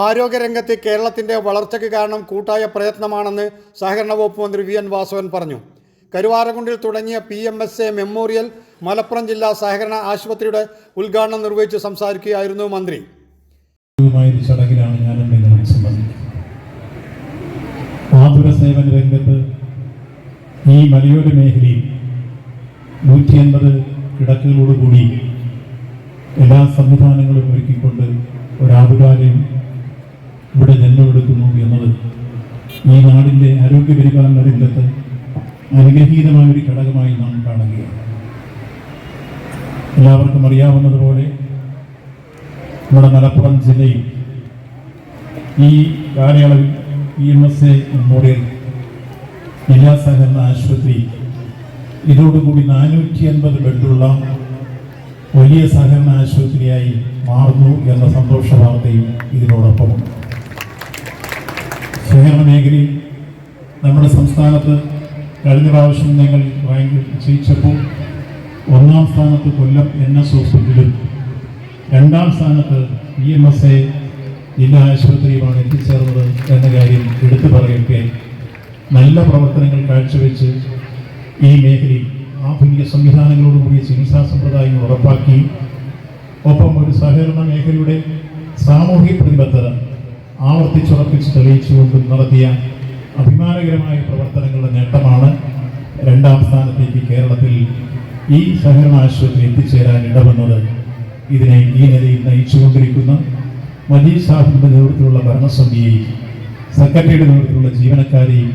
ആരോഗ്യരംഗത്ത് കേരളത്തിന്റെ വളർച്ചയ്ക്ക് കാരണം കൂട്ടായ പ്രയത്നമാണെന്ന് സഹകരണ വകുപ്പ് മന്ത്രി വി എൻ വാസവൻ പറഞ്ഞു. കരുവാരകുണ്ടിൽ തുടങ്ങിയ P M S A memorial Malappuram ജില്ലാ സഹകരണ ആശുപത്രിയുടെ ഉദ്ഘാടനം നിർവഹിച്ച് സംസാരിക്കുകയായിരുന്നു മന്ത്രി. സേവന രംഗത്ത് ഈ മലയോര മേഖലയിൽ നൂറ്റി അൻപത് കിടക്കുകളോടുകൂടി എല്ലാ സംവിധാനങ്ങളും ഒരുക്കിക്കൊണ്ട് ഒരാതുകാരെയും ഇവിടെ ജന്മമെടുക്കുന്നു എന്നത് ഈ നാടിന്റെ ആരോഗ്യ പരിപാലന രംഗത്ത് അനുഗ്രഹീതമായ ഒരു ഘടകമായി നാം കാണുകയാണ്. എല്ലാവർക്കും അറിയാവുന്നതുപോലെ നമ്മുടെ മലപ്പുറം ജില്ലയിൽ ഈ കാലയളവിൽ E M S A memorial ജില്ലാ സഹകരണ ആശുപത്രി ഇതോടുകൂടി നാനൂറ്റി അൻപത് ബെഡുള്ള വലിയ സഹകരണ ആശുപത്രിയായി മാറുന്നു എന്ന സന്തോഷ വാർത്തയും ഇതിനോടൊപ്പമുണ്ട്. സഹകരണ മേഖലയിൽ നമ്മുടെ സംസ്ഥാനത്ത് കഴിഞ്ഞ പ്രാവശ്യം ഞങ്ങൾ റാങ്ക് ജയിച്ചപ്പോൾ ഒന്നാം സ്ഥാനത്ത് കൊല്ലം എൻ എസ് ഹോസ്പിറ്റലും രണ്ടാം സ്ഥാനത്ത് ഇ എം എസ് എ ജില്ലാ ആശുപത്രിയുമാണ് എത്തിച്ചേർന്നത് എന്ന കാര്യം എടുത്തു പറയട്ടെ നല്ല പ്രവർത്തനങ്ങൾ കാഴ്ചവെച്ച് ഈ മേഖലയിൽ ആധുനിക സംവിധാനങ്ങളോടുകൂടിയ ചികിത്സാ സമ്പ്രദായങ്ങൾ ഉറപ്പാക്കി. ഒപ്പം ഒരു സഹകരണ മേഖലയുടെ സാമൂഹിക പ്രതിബദ്ധത ആവർത്തിച്ചുറപ്പിച്ച് തെളിയിച്ചുകൊണ്ടും നടത്തിയ അഭിമാനകരമായ പ്രവർത്തനങ്ങളുടെ നേട്ടമാണ് രണ്ടാം സ്ഥാനത്തേക്ക് കേരളത്തിൽ ഈ സഹകരണ ആശുപത്രി എത്തിച്ചേരാൻ ഇടവന്നത്. ഇതിനെ ഈ നിലയിൽ നയിച്ചുകൊണ്ടിരിക്കുന്ന മജീദ് സാഹിബിന്റെ നേതൃത്വത്തിലുള്ള ഭരണസമിതിയെയും സെക്രട്ടറിയുടെ നേതൃത്വത്തിലുള്ള ജീവനക്കാരെയും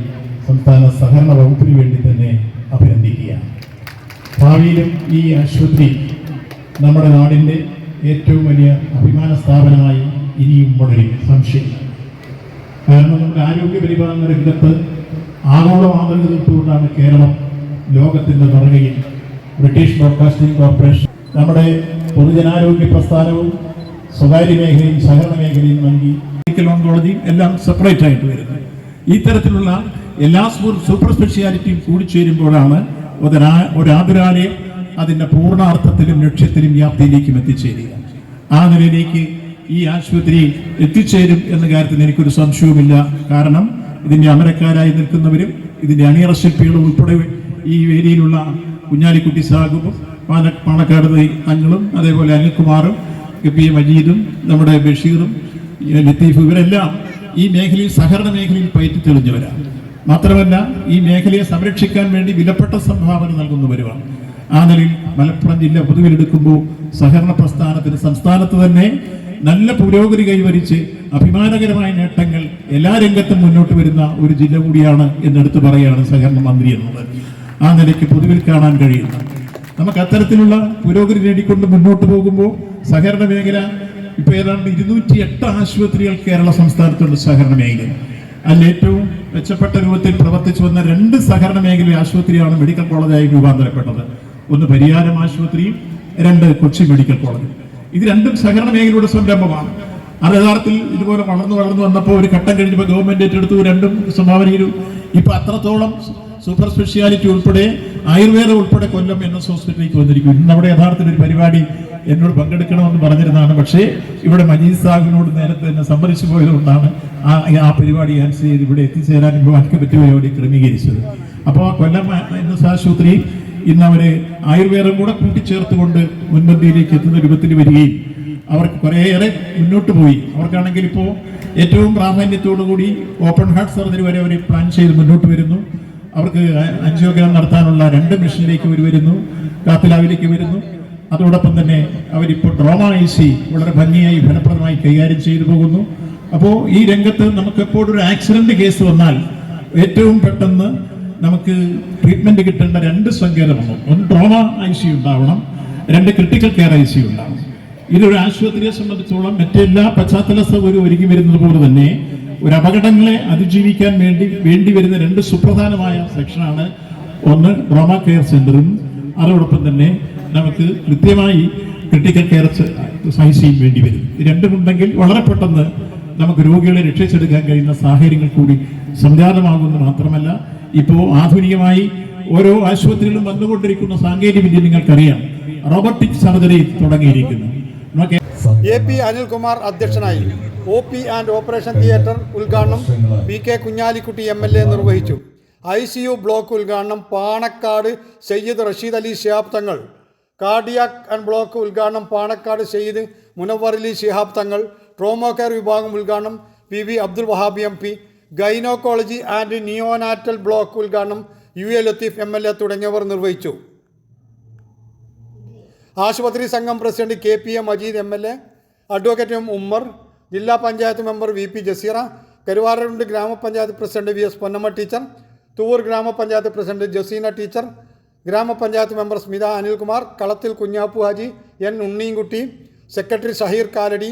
സംസ്ഥാന സഹകരണ വകുപ്പിന് വേണ്ടി തന്നെ അഭിനന്ദിക്കുകയാണ്. ഭാവിയിലും ഈ ആശുപത്രി നമ്മുടെ നാടിന്റെ ഏറ്റവും വലിയ അഭിമാന സ്ഥാപനമായി ഇനിയും വളരും സംശയം കാരണം നമ്മുടെ ആരോഗ്യ പരിപാലന രംഗത്ത് ആഗോള മാതൃക തീർത്തുകൊണ്ടാണ് കേരളം ലോകത്തിന്റെ നിറകയിൽ ബ്രിട്ടീഷ് ബ്രോഡ്കാസ്റ്റിംഗ് കോർപ്പറേഷൻ നമ്മുടെ പൊതുജനാരോഗ്യ പ്രസ്ഥാനവും സ്വകാര്യ മേഖലയും സഹകരണ മേഖലയും നൽകി മെഡിക്കൽ ഓങ്കോളജിയും എല്ലാം സെപ്പറേറ്റ് ആയിട്ട് വരുന്നത്. ഈ തരത്തിലുള്ള എല്ലാ സൂപ്പർ സ്പെഷ്യാലിറ്റിയും കൂടി ചേരുമ്പോഴാണ് ഒരാതുരാലയം അതിന്റെ പൂർണാർത്ഥത്തിലും ലക്ഷ്യത്തിലും വ്യാപ്തിയിലേക്കും എത്തിച്ചേരുക. ആ നിലയിലേക്ക് ഈ ആശുപത്രി എത്തിച്ചേരും എന്ന കാര്യത്തിൽ എനിക്കൊരു സംശയവുമില്ല. കാരണം ഇതിന്റെ അമരക്കാരായി നിൽക്കുന്നവരും ഇതിന്റെ അണിയറ ശില്പികളും ഉൾപ്പെടെ ഈ ഏരിയയിലുള്ള കുഞ്ഞാലിക്കുട്ടി സാഹുബും പാല പാണക്കാട് തങ്ങളും അതേപോലെ അനിൽകുമാറും കെ പി മജീദും നമ്മുടെ ബഷീറും ലത്തീഫ് ഇവരെല്ലാം ഈ മേഖലയിൽ സഹകരണ മേഖലയിൽ പയറ്റി തെളിഞ്ഞവരാണ് മാത്രമല്ല ഈ മേഖലയെ സംരക്ഷിക്കാൻ വേണ്ടി വിലപ്പെട്ട സംഭാവന നൽകുന്നവരുമാണ്. ആ നിലയിൽ മലപ്പുറം ജില്ല പൊതുവിലെടുക്കുമ്പോൾ സഹകരണ പ്രസ്ഥാനത്തിന് സംസ്ഥാനത്ത് തന്നെ നല്ല പുരോഗതി കൈവരിച്ച് അഭിമാനകരമായ നേട്ടങ്ങൾ എല്ലാ രംഗത്തും മുന്നോട്ട് വരുന്ന ഒരു ജില്ല കൂടിയാണ് എന്നെടുത്ത് പറയുകയാണ് സഹകരണ മന്ത്രി എന്നത്. ആ നിലയ്ക്ക് പൊതുവിൽ കാണാൻ കഴിയുന്നു നമുക്ക് അത്തരത്തിലുള്ള പുരോഗതി നേടിക്കൊണ്ട് മുന്നോട്ട് പോകുമ്പോൾ സഹകരണ മേഖല ഇപ്പൊ ഏതാണ്ട് ഇരുന്നൂറ്റി എട്ട് ആശുപത്രികൾ കേരള സംസ്ഥാനത്തുണ്ട് സഹകരണ മേഖല അതിൽ ഏറ്റവും മെച്ചപ്പെട്ട രൂപത്തിൽ പ്രവർത്തിച്ചു വന്ന രണ്ട് സഹകരണ മേഖല ആശുപത്രിയാണ് മെഡിക്കൽ കോളേജായി രൂപാന്തരപ്പെട്ടത്. ഒന്ന് പരിയാരം ആശുപത്രിയും രണ്ട് കൊച്ചി മെഡിക്കൽ കോളേജും. ഇത് രണ്ടും സഹകരണ മേഖലയുടെ സംരംഭമാണ്. അത് യഥാർത്ഥത്തിൽ ഇതുപോലെ വളർന്നു വളർന്നു വന്നപ്പോൾ ഒരു ഘട്ടം കഴിഞ്ഞപ്പോൾ ഗവൺമെന്റ് ഏറ്റെടുത്തു രണ്ടും സംഭാവന ചെയ്തു ഇപ്പൊ അത്രത്തോളം സൂപ്പർ സ്പെഷ്യാലിറ്റി ഉൾപ്പെടെ ആയുർവേദം ഉൾപ്പെടെ കൊല്ലം എൻ എസ് ഹോസ്പിറ്റലിലേക്ക് വന്നിരിക്കും ഇന്ന് അവിടെ യഥാർത്ഥത്തിൽ ഒരു പരിപാടി എന്നോട് പങ്കെടുക്കണമെന്ന് പറഞ്ഞിരുന്നതാണ്. പക്ഷേ ഇവിടെ മജീദ് സാഹിബിനോട് നേരത്തെ തന്നെ സമ്മതിച്ചു പോയതുകൊണ്ടാണ് ആ ആ പരിപാടി ക്യാൻസൽ ചെയ്ത് ഇവിടെ എത്തിച്ചേരാൻ എനിക്ക് പറ്റിയ പരിപാടി ക്രമീകരിച്ചത്. അപ്പോൾ കൊല്ലം എൻ എസ് ആശുപത്രി ഇന്ന് അവരെ ആയുർവേദം കൂടെ കൂട്ടിച്ചേർത്തുകൊണ്ട് മുൻപന്തിയിലേക്ക് എത്തുന്ന രൂപത്തിൽ വരികയും അവർക്ക് കുറേയേറെ മുന്നോട്ട് പോയി. അവർക്കാണെങ്കിൽ ഇപ്പോൾ ഏറ്റവും പ്രാധാന്യത്തോടു കൂടി ഓപ്പൺ ഹാർട്ട് സർജറി വരെ അവർ പ്ലാൻ ചെയ്ത് മുന്നോട്ട് വരുന്നു. അവർക്ക് അഞ്ചിയോഗ്രാം നടത്താനുള്ള രണ്ട് മിഷനിലേക്ക് അവർ വരുന്നു. കാത്തലാവിലേക്ക് വരുന്നു. അതോടൊപ്പം തന്നെ അവരിപ്പോൾ ഡ്രോമ ഐ സി വളരെ ഭംഗിയായി ഫലപ്രദമായി കൈകാര്യം ചെയ്തു പോകുന്നു. അപ്പോൾ ഈ രംഗത്ത് നമുക്കെപ്പോഴൊരു ആക്സിഡന്റ് കേസ് വന്നാൽ ഏറ്റവും പെട്ടെന്ന് നമുക്ക് ട്രീറ്റ്മെന്റ് കിട്ടേണ്ട രണ്ട് സങ്കേതമാണ് ഒന്ന് ട്രോമ ഐ സി ഉണ്ടാവണം. രണ്ട് ക്രിട്ടിക്കൽ കെയർ ഐ സി ഉണ്ടാവണം. ഇതൊരു ആശുപത്രിയെ സംബന്ധിച്ചോളം മറ്റെല്ലാ പശ്ചാത്തല സൗകര്യം ഒരുക്കി വരുന്നത് പോലെ തന്നെ ഒരു അപകടങ്ങളെ അതിജീവിക്കാൻ വേണ്ടി വേണ്ടി വരുന്ന രണ്ട് സുപ്രധാനമായ സെക്ഷനാണ് ഒന്ന് ട്രോമ കെയർ സെന്ററും അതോടൊപ്പം തന്നെ നമുക്ക് കൃത്യമായി ക്രിട്ടിക്കൽ കെയർ സൈസിയും വേണ്ടി വരും. രണ്ടുമുണ്ടെങ്കിൽ വളരെ പെട്ടെന്ന് നമുക്ക് രോഗികളെ രക്ഷിച്ചെടുക്കാൻ കഴിയുന്ന സാഹചര്യങ്ങൾ കൂടി സംജാതമാകുമെന്ന് മാത്രമല്ല ഇപ്പോൾ ആധുനികമായി ഓരോ ആശുപത്രികളിലും വന്നുകൊണ്ടിരിക്കുന്ന സാങ്കേതിക വിദ്യ നിങ്ങൾക്കറിയാം. റോബോട്ടിക് സർജറി തുടങ്ങിയിരിക്കുന്നു. എ പി അനിൽകുമാർ അധ്യക്ഷനായി O P and operation theatre ഉദ്ഘാടനം P K Kunhalikutty M L A നിർവഹിച്ചു. ഐ സി യു ബ്ലോക്ക് ഉദ്ഘാടനം Panakkad Sayyid Rasheed Ali Shihab Thangal. Cardiac and block ഉദ്ഘാടനം പാണക്കാട് സയ്യിദ് മുനവർ അലി ശിഹാബ് തങ്ങൾ. ട്രോമോ കെയർ വിഭാഗം ഉദ്ഘാടനം P V Abdul Wahab M P gynaecology and neonatal block ഉദ്ഘാടനം U A Latheef M L A തുടങ്ങിയവർ നിർവഹിച്ചു. ആശുപത്രി സംഘം president K P A Majeed M L A advocate M Ummer ജില്ലാ panchayat member V P Jaseera Karuvarakundu ഗ്രാമപഞ്ചായത്ത് president V S Ponnamma teacher Thuvur ഗ്രാമപഞ്ചായത്ത് president Jaseena teacher ഗ്രാമപഞ്ചായത്ത് member Smitha Anilkumar Kalathil Kunhappu Haji N Unneenkutty secretary Shaheer Kaladi